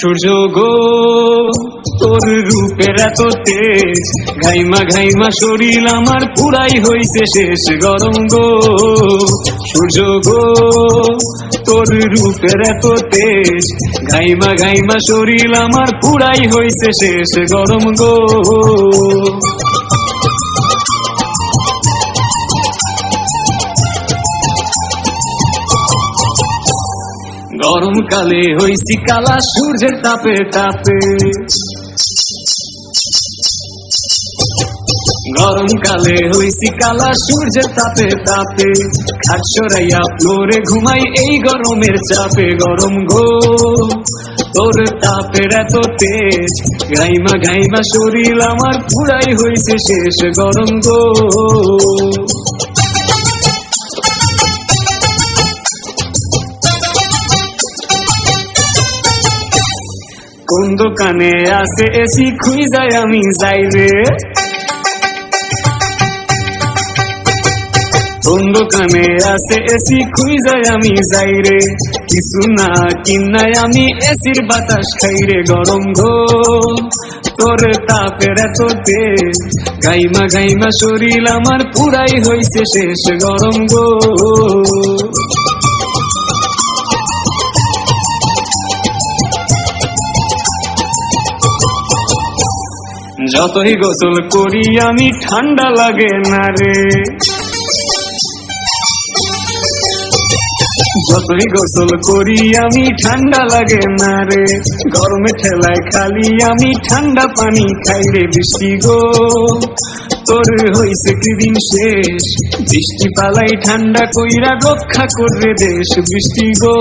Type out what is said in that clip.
সূর্য গো তোর রূপের এত তেজ। ঘাইমা ঘাইমা শরীর আমার পুরাই হইতে শেষ গরম গো। সূর্য গো তোর রূপের এত তেজ। ঘাইমা ঘাইমা শরীর আমার পুরাই হইতে শেষ গরম গো। গরমকালে হইছি কালা সূর্যের তাপে তাপে। গরমকালে হইছি কালা সূর্যের তাপে তাপে। খাট ফ্লোরে ঘুমাই এই গরমের চাপে। গরম গো, তোর তাপের এত তেজ। গাইমা গাইমা শরীর আমার পুরাই হইছে শেষ। গরম গো কোন দোকানে আছে এসি খুই যায় আমি যাই রে কোন দোকানে আছে এসি খুই যায় আমি যাই রে কিছু না কিনাই আমি এসির বাতাস খাই রে গরম গো তোর তাপের এত তেজ গাইমা গাইমা শরীর আমার পুরাই হইছে শেষ গরম গো। যতই গোসল করি, আমি ঠান্ডা লাগে না রে। যতই গোসল করি, আমি ঠান্ডা লাগে না রে। গরমে ঠেলায় খালি, আমি ঠান্ডা পানি খাই রে বৃষ্টি গো। তোর হইছে কি দিন শেষ, বৃষ্টি পালাই ঠান্ডা কইরা রক্ষা করবে দেশ বৃষ্টি গো।